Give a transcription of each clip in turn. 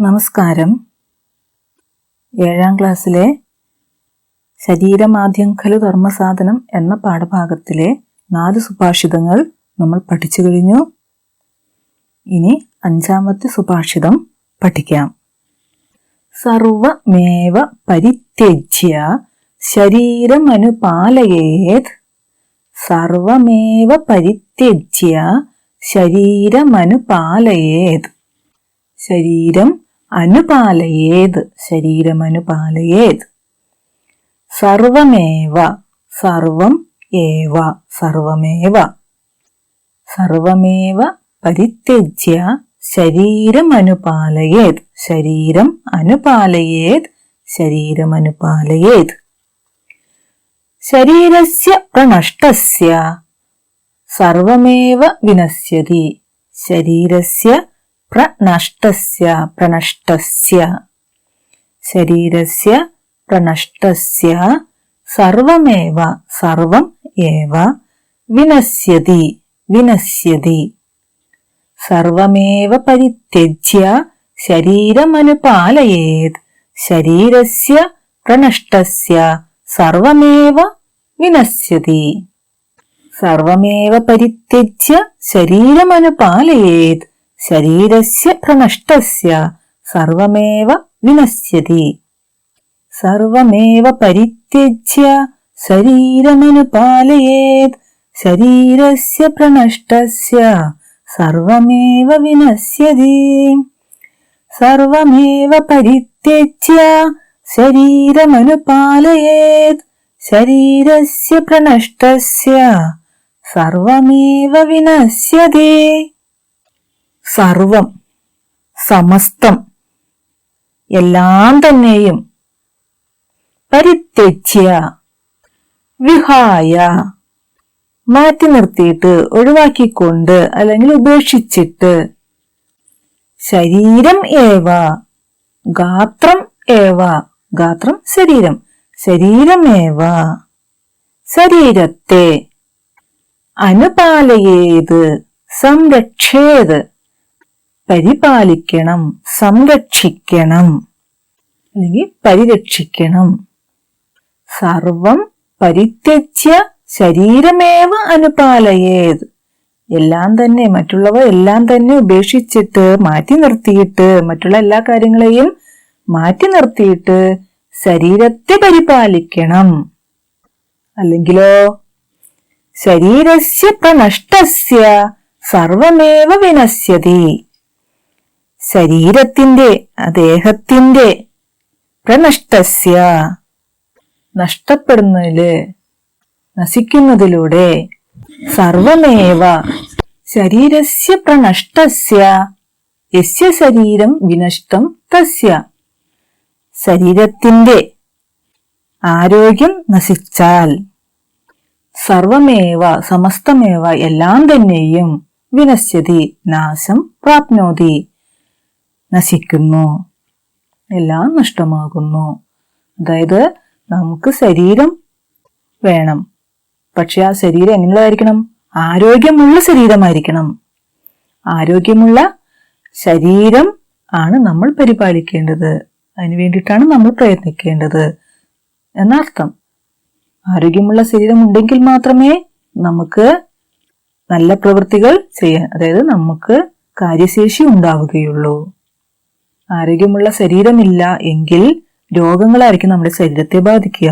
നമസ്കാരം. ഏഴാം ക്ലാസ്സിലെ ശരീരമാധ്യം ഖലു ധർമ്മസാധനം എന്ന പാഠഭാഗത്തിലെ നാല് സുഭാഷിതങ്ങൾ നമ്മൾ പഠിച്ചു കഴിഞ്ഞു. ഇനി അഞ്ചാമത്തെ സുഭാഷിതം പഠിക്കാം. സർവമേവ പരിത്യജ്യ ശരീരമനുപാലയേത് സർവമേവ പരിത്യജ്യ ശരീരമനുപാലയേത് ശരീരം അനുപാലയേത് ശരീരമനുപാലയേത്. സർവമേവ സർവം ഏവ സർവമേവ. സർവമേവ പരിത്യജ്യ ശരീരമനുപാലയേത് ശരീരം അനുപാലയേത് ശരീരമനുപാലയേത്. ശരീരസ്യ പ്രണഷ്ടസ്യ സർവമേവ വിനശ്യതി ശരീരസ്യ പ്രണഷ്ടസ്യ പ്രണഷ്ടസ്യ. ശരീരസ്യ പ്രണഷ്ടസ്യ. സർവമേവ സർവം ഏവ. വിനശ്യതി വിനശ്യതി സർവമേവ പരിത്യജ്യ ശരീരമനുപാലയേത്. ശരീരസ്യ പ്രണഷ്ടസ്യ സർവമേവ വിനശ്യതി സർവമേവ പരിത്യജ്യ ശരീരമനുപാലയേത്. ശരീരസ്യ പ്രനഷ്ടസ്യ സർവമേവ വിനശ്യതി. സർവമേവ പരിത്യജ്യ ശരീരമനുപാലയേത് ശരീരസ്യ പ്രനഷ്ടസ്യ സർവമേവ വിനശ്യതി. സർവമേവ പരിത്യജ്യ ശരീരമനുപാലയേത് ശരീരസ്യ പ്രനഷ്ടസ്യ സർവമേവ വിനശ്യതി. സർവം സമസ്തം എല്ലാം തന്നെയും പരിത്യജ്യ വിഹായ മാറ്റി നിർത്തിയിട്ട് ഒഴിവാക്കിക്കൊണ്ട് അല്ലെങ്കിൽ ഉപേക്ഷിച്ചിട്ട് ശരീരം ഏവ ഗാത്രം ഏവ ഗാത്രം ശരീരം ശരീരമേവ ശരീരത്തെ അനുപാലയേത് സംരക്ഷേത്. പരിപാലിക്കണം സംരക്ഷിക്കണം. അല്ലെങ്കിൽ പരിരക്ഷിക്കണം. സർവം പരിത്യജ്യ ശരീരമേവ അനുപാലയേത്. എല്ലാം തന്നെ മറ്റുള്ളവ എല്ലാം തന്നെ ഉപേക്ഷിച്ചിട്ട് മാറ്റി നിർത്തിയിട്ട് മറ്റുള്ള എല്ലാ കാര്യങ്ങളെയും മാറ്റി നിർത്തിയിട്ട് ശരീരത്തെ പരിപാലിക്കണം. അല്ലെങ്കിലോ ശരീരസ്യ പ്രനഷ്ടസ്യ സർവമേവ വിനശ്യതി. ശരീരത്തിന്റെ ദേഹത്തിന്റെ പ്രനഷ്ടസ്യ നഷ്ടപ്പെടുന്നതിൽ നശിക്കുന്നതിലൂടെ സർവമേവ ശരീരസ്യ പ്രനഷ്ടസ്യ യസ്യ ശരീരം വിനഷ്ടം തസ്യ. ശരീരത്തിന്റെ ആരോഗ്യം നശിച്ചാൽ സർവമേവ സമസ്തമേവ എല്ലാം തന്നെയും വിനശ്യതി നാശം പ്രാപ്നോതി. നശിക്കുന്നു. എല്ലാം നഷ്ടമാകുന്നു. അതായത് നമുക്ക് ശരീരം വേണം. പക്ഷെ ആ ശരീരം എങ്ങനെയുള്ളതായിരിക്കണം? ആരോഗ്യമുള്ള ശരീരമായിരിക്കണം. ആരോഗ്യമുള്ള ശരീരം ആണ് നമ്മൾ പരിപാലിക്കേണ്ടത്. അതിനു വേണ്ടിയിട്ടാണ് നമ്മൾ പ്രയത്നിക്കേണ്ടത്. എന്നർത്ഥം ആരോഗ്യമുള്ള ശരീരം ഉണ്ടെങ്കിൽ മാത്രമേ നമുക്ക് നല്ല പ്രവൃത്തികൾ ചെയ്യാൻ അതായത് നമുക്ക് കാര്യശേഷി ഉണ്ടാവുകയുള്ളൂ. ആരോഗ്യമുള്ള ശരീരമില്ല എങ്കിൽ രോഗങ്ങളായിരിക്കും നമ്മുടെ ശരീരത്തെ ബാധിക്കുക.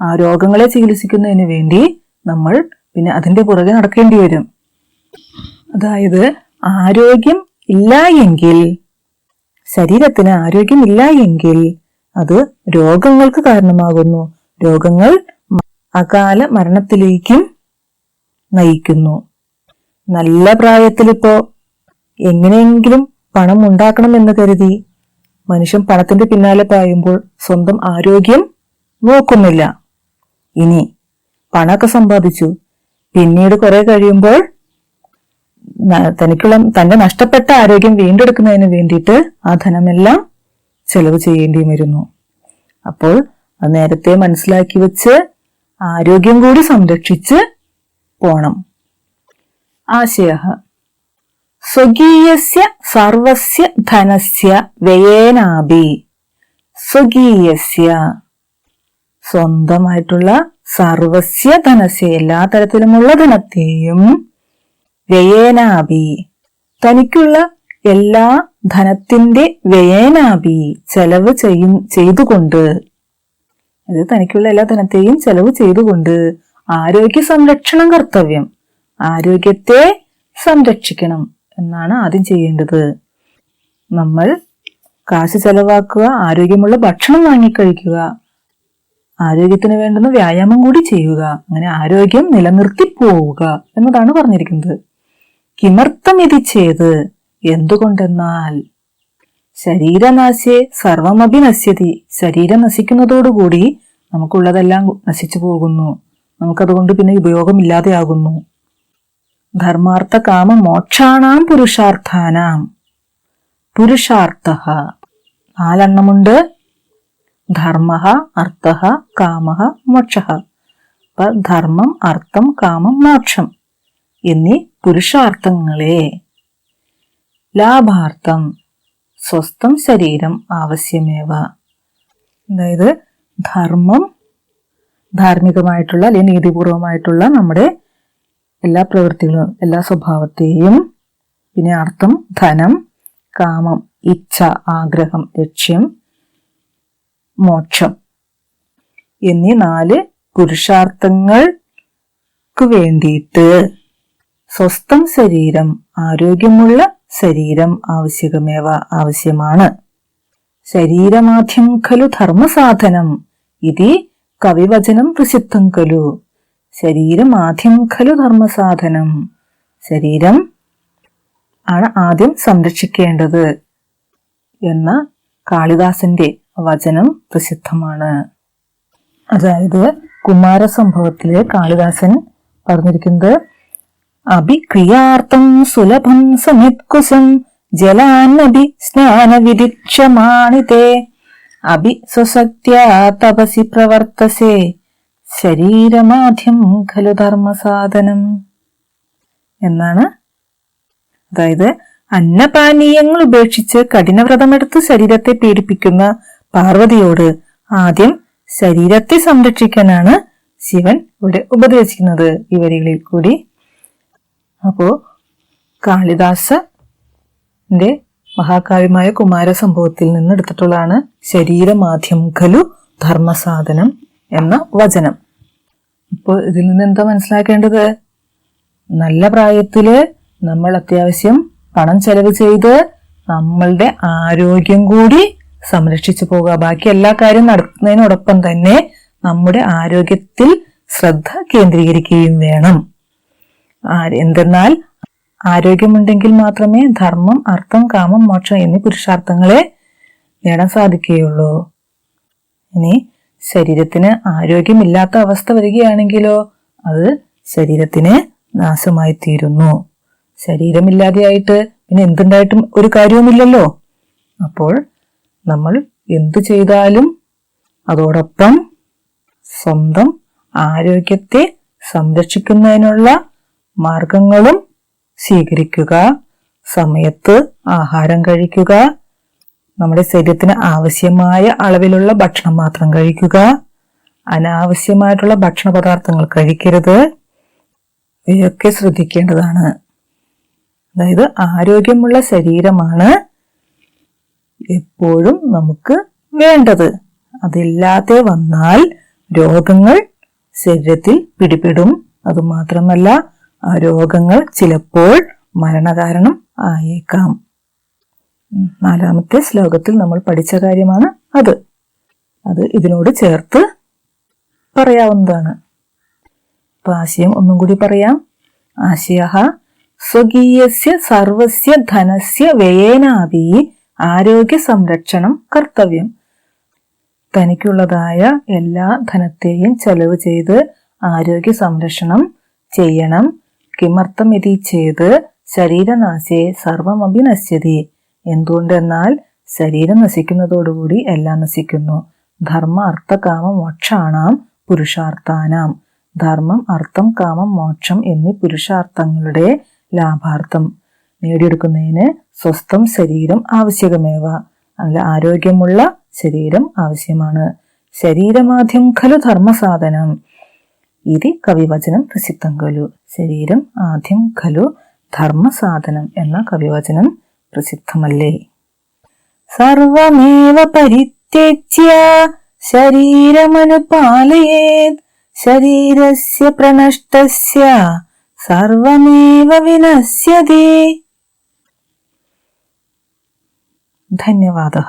ആ രോഗങ്ങളെ ചികിത്സിക്കുന്നതിന് വേണ്ടി നമ്മൾ പിന്നെ അതിന്റെ പുറകെ നടക്കേണ്ടി വരും. അതായത് ആരോഗ്യം ഇല്ല എങ്കിൽ ശരീരത്തിന് ആരോഗ്യമില്ല എങ്കിൽ അത് രോഗങ്ങൾക്ക് കാരണമാകുന്നു. രോഗങ്ങൾ അകാല മരണത്തിലേക്കും നയിക്കുന്നു. നല്ല പ്രായത്തിലിപ്പോ എങ്ങനെയെങ്കിലും പണം ഉണ്ടാക്കണം എന്ന് കരുതി മനുഷ്യൻ പണത്തിന്റെ പിന്നാലെ പായുമ്പോൾ സ്വന്തം ആരോഗ്യം നോക്കുന്നില്ല. ഇനി പണമൊക്കെ സമ്പാദിച്ചു. പിന്നീട് കുറെ കഴിയുമ്പോൾ തനിക്കുള്ള തന്റെ നഷ്ടപ്പെട്ട ആരോഗ്യം വീണ്ടെടുക്കുന്നതിന് വേണ്ടിയിട്ട് ആ ധനമെല്ലാം ചെലവ് ചെയ്യേണ്ടി വരുന്നു അപ്പോൾ അത് നേരത്തെ മനസ്സിലാക്കി വെച്ച് ആരോഗ്യം കൂടി സംരക്ഷിച്ച് പോണം. ആശയ സ്വകീയസ്യ സർവസ്യ ധനസ്യ വ്യയേനാഭി. സ്വകീയസ്യ. സ്വന്തമായിട്ടുള്ള സർവസ്യ ധനസ്യ എല്ലാ തരത്തിലുമുള്ള ധനത്തെയും വ്യയേനാഭി. തനിക്കുള്ള എല്ലാ ധനത്തിന്റെ വ്യയേനാഭി ചെലവ് ചെയ്യും ചെയ്തുകൊണ്ട്. അത് തനിക്കുള്ള എല്ലാ ധനത്തെയും ചെലവ് ചെയ്തുകൊണ്ട് ആരോഗ്യ സംരക്ഷണം കർത്തവ്യം. ആരോഗ്യത്തെ സംരക്ഷിക്കണം. എന്നാണ് ആദ്യം ചെയ്യേണ്ടത്. നമ്മൾ കാശ് ചെലവാക്കുക ആരോഗ്യമുള്ള ഭക്ഷണം വാങ്ങിക്കഴിക്കുക ആരോഗ്യത്തിന് വേണ്ടുന്ന വ്യായാമം കൂടി ചെയ്യുക അങ്ങനെ ആരോഗ്യം നിലനിർത്തി പോവുക എന്നതാണ് പറഞ്ഞിരിക്കുന്നത്. കിമർത്ഥം ഇത് ചെയ്ത് എന്തുകൊണ്ടെന്നാൽ ശരീരനാശേ സർവമഭി നശ്യതി ശരീരം നശിക്കുന്നതോടുകൂടി നമുക്കുള്ളതെല്ലാം നശിച്ചു പോകുന്നു. നമുക്കതുകൊണ്ട് പിന്നെ ഉപയോഗമില്ലാതെയാകുന്നു. ധർമാർത്ഥ കാമ മോക്ഷാണാം പുരുഷാർത്ഥാനാം. പുരുഷാർത്ഥ. നാലെണ്ണമുണ്ട്. ധർമ്മ അർത്ഥ കാമ മോക്ഷ. അപ്പൊ ധർമ്മം അർത്ഥം കാമം മോക്ഷം എന്നീ പുരുഷാർത്ഥങ്ങളെ. ലാഭാർത്ഥം. സ്വസ്ഥം ശരീരം ആവശ്യമേവ. അതായത് ധർമ്മം ധാർമ്മികമായിട്ടുള്ള അല്ലെങ്കിൽ നീതിപൂർവമായിട്ടുള്ള നമ്മുടെ എല്ലാ പ്രവൃത്തികളും എല്ലാ സ്വഭാവത്തെയും പിന്നെ അർത്ഥം ധനം കാമം ഇച്ഛ ആഗ്രഹം ലക്ഷ്യം മോക്ഷം എന്നീ നാല് പുരുഷാർത്ഥങ്ങൾക്ക് വേണ്ടിയിട്ട് സ്വസ്ഥം ശരീരം ആരോഗ്യമുള്ള ശരീരം ആവശ്യകമേവ ആവശ്യമാണ്. ശരീരമാധ്യം ഖലു ധർമ്മസാധനം. ഇതി കവിവചനം പ്രസിദ്ധം ഖലു. ശരീരമാധ്യം ഖലു ധർമ്മസാധനം. ശരീരം ആണ് ആദ്യം സംരക്ഷിക്കേണ്ടത് എന്ന കാളിദാസന്റെ വചനം പ്രസിദ്ധമാണ്. അതായത് കുമാരസംഭവത്തിൽ കാളിദാസൻ പറഞ്ഞിരിക്കുന്നത് അഭിക്രിയാർത്ഥം സുലഭം സമിത്കുശം ജലാന്നഭി സ്നാനവിധിക്ഷമാണിതേ അഭി സ്വസത്യാ തപസി പ്രവർത്തസേ. ശരീരമാധ്യം ഖലു ധർമ്മസാധനം എന്നാണ്. അതായത് അന്നപാനീയങ്ങൾ ഉപേക്ഷിച്ച് കഠിനവ്രതമെടുത്ത് ശരീരത്തെ പീഡിപ്പിക്കുന്ന പാർവതിയോട് ആദ്യം ശരീരത്തെ സംരക്ഷിക്കാനാണ് ശിവൻ ഇവിടെ ഉപദേശിക്കുന്നത് ഈ വരികളിൽ കൂടി. അപ്പോ കാളിദാസന്റെ മഹാകാവ്യമായ കുമാര സംഭവത്തിൽ നിന്ന് എടുത്തിട്ടുള്ളതാണ് ശരീരമാധ്യം ഖലു ധർമ്മസാധനം എന്ന വചനം. ഇപ്പോൾ ഇതിൽ നിന്ന് എന്താ മനസ്സിലാക്കേണ്ടത്? നല്ല പ്രായത്തിൽ നമ്മൾ അത്യാവശ്യം പണം ചെലവ് ചെയ്ത് നമ്മളുടെ ആരോഗ്യം കൂടി സംരക്ഷിച്ചു പോകുക ബാക്കി എല്ലാ കാര്യം നടത്തുന്നതിനോടൊപ്പം തന്നെ നമ്മുടെ ആരോഗ്യത്തിൽ ശ്രദ്ധ കേന്ദ്രീകരിക്കുകയും വേണം. എന്തെന്നാൽ ആരോഗ്യമുണ്ടെങ്കിൽ മാത്രമേ ധർമ്മം അർത്ഥം കാമം മോക്ഷം എന്നീ പുരുഷാർത്ഥങ്ങളെ നേടാൻ സാധിക്കുകയുള്ളൂ. ഇനി ശരീരത്തിന് ആരോഗ്യമില്ലാത്ത അവസ്ഥ വരികയാണെങ്കിലോ അത് ശരീരത്തിന് നാശമായി തീരുന്നു ശരീരമില്ലാതെയായിട്ട് പിന്നെ എന്തുണ്ടായിട്ടും ഒരു കാര്യവുമില്ലല്ലോ. അപ്പോൾ നമ്മൾ എന്തു ചെയ്താലും അതോടൊപ്പം സ്വന്തം ആരോഗ്യത്തെ സംരക്ഷിക്കുന്നതിനുള്ള മാർഗങ്ങളും സ്വീകരിക്കുക. സമയത്ത് ആഹാരം കഴിക്കുക. നമ്മുടെ ശരീരത്തിന് ആവശ്യമായ അളവിലുള്ള ഭക്ഷണം മാത്രം കഴിക്കുക. അനാവശ്യമായിട്ടുള്ള ഭക്ഷണ പദാർത്ഥങ്ങൾ കഴിക്കരുത്. ഇതൊക്കെ ശ്രദ്ധിക്കേണ്ടതാണ്. അതായത് ആരോഗ്യമുള്ള ശരീരമാണ് എപ്പോഴും നമുക്ക് വേണ്ടത്. അതില്ലാതെ വന്നാൽ രോഗങ്ങൾ ശരീരത്തിൽ പിടിപെടും. അതുമാത്രമല്ല ആ രോഗങ്ങൾ ചിലപ്പോൾ മരണകാരണം ആയേക്കാം. നാലാമത്തെ ശ്ലോകത്തിൽ നമ്മൾ പഠിച്ച കാര്യമാണ് അത്. അത് ഇതിനോട് ചേർത്ത് പറയാവുന്നതാണ്. അപ്പൊ ആശയം ഒന്നും കൂടി പറയാം. ആശയ സ്വകീയസ്യ സർവസ്യ ധനസ്യ വ്യയേനാപി ആരോഗ്യ സംരക്ഷണം കർത്തവ്യം. തനിക്കുള്ളതായ എല്ലാ ധനത്തെയും ചെലവ് ചെയ്ത് ആരോഗ്യ സംരക്ഷണം ചെയ്യണം. കിമർത്ഥം ഇതി ചെയ്ത് ശരീരനാശയെ സർവമഭി നശ്യതി എന്തുകൊണ്ടെന്നാൽ ശരീരം നശിക്കുന്നതോടുകൂടി എല്ലാം നശിക്കുന്നു. ധർമ്മ അർത്ഥ കാമ മോക്ഷാണാം പുരുഷാർത്ഥാനാം. ധർമ്മം അർത്ഥം കാമം മോക്ഷം എന്നീ പുരുഷാർത്ഥങ്ങളുടെ ലാഭാർത്ഥം. നേടിയെടുക്കുന്നതിന് സ്വസ്ഥം ശരീരം ആവശ്യകമേവ. നല്ല ആരോഗ്യമുള്ള ശരീരം ആവശ്യമാണ്. ശരീരമാധ്യം ഖലു ധർമ്മസാധനം. ഇത് കവിവചനം പ്രസിദ്ധം ഖലു. ശരീരം ആദ്യം ഖലു ധർമ്മസാധനം എന്ന കവിവചനം പ്രസിദ്ധമല്ലേ സർവമേവ പരിത്യജ്യ ശരീരമനുപാലയേത് ശരീരസ്യ പ്രണഷ്ടസ്യ സർവമേവ വിനശ്യതി ധന്യവാദः